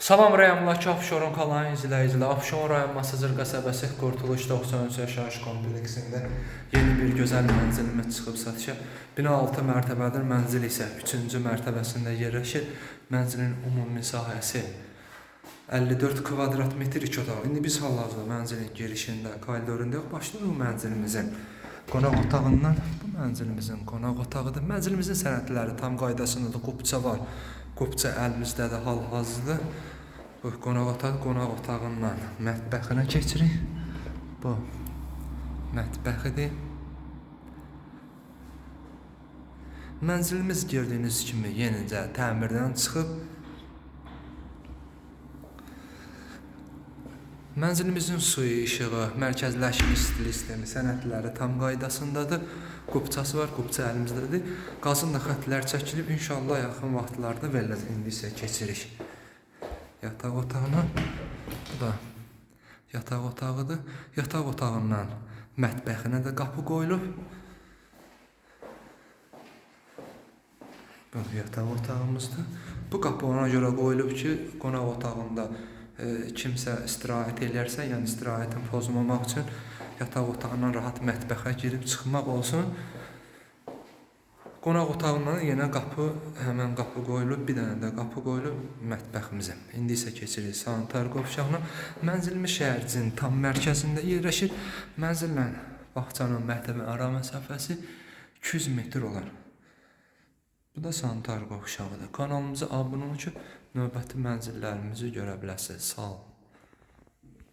Salam rayonundakı Abşeron kanalının izləyicilər, Abşeron rayon Masazır qəsəbəsi Qurtuluş 93 yaşayış kompleksində yeni bir gözəl mənzilimiz çıxıb satışa. Bina 6 mərtəbədir, mənzil isə 3-cü mərtəbəsində yerləşir. Mənzilin ümumi sahəsi 54 kvadrat metr iki otaq. İndi biz hal-hazırda mənzilin girişində, koridorunda başlayırıq mənzilimizin qonaq otağından. Bu mənzilimizin qonaq otağıdır. Mənzilimizin sənədləri tam qaydasındadır. Qupça var. Qupça əlimizdədir hal-hazırda. Bu qonaq otağı, qonaq otağından mətbəxinə keçirik. Bu mətbəxidir. Mənzilimiz gördüyünüz kimi yenicə təmirdən çıxıb. Mənzilimizin suyu, işığı, mərkəzləşmiş stil sistemi, sənədləri tam qaydasındadır. Qupçası var, qupça əlimizdədir. Qazın da xətlər çəkilib, inşallah yaxın vaxtlarda veriləcək. İndi isə keçirik yataq otağına. Bu da yataq otağıdır. Yataq otağından mətbəxinə də qapı qoyulub. Bu yataq otağımızdır. Bu qapı ona görə qoyulub ki, qonaq otağında kimsə istirahət edərsə, yəni istirahətini pozmamaq üçün yataq otağından rahat mətbəxə girib çıxmaq olsun. Qonaq otağından yenə qapı, həmən qapı qoyulub, bir dənə də qapı qoyulub mətbəximizə. İndi isə keçirik sanitar qovşağına. Mənzilimiz şəhərimizin tam mərkəzində yerləşir. Mənzillə bağçanın məktəbin ara məsafəsi 200 metr olar. Bu da sanitar qovşağıdır. Kanalımıza abunə olun ki, növbəti mənzillərimizi görə biləsiniz. Sağ olun.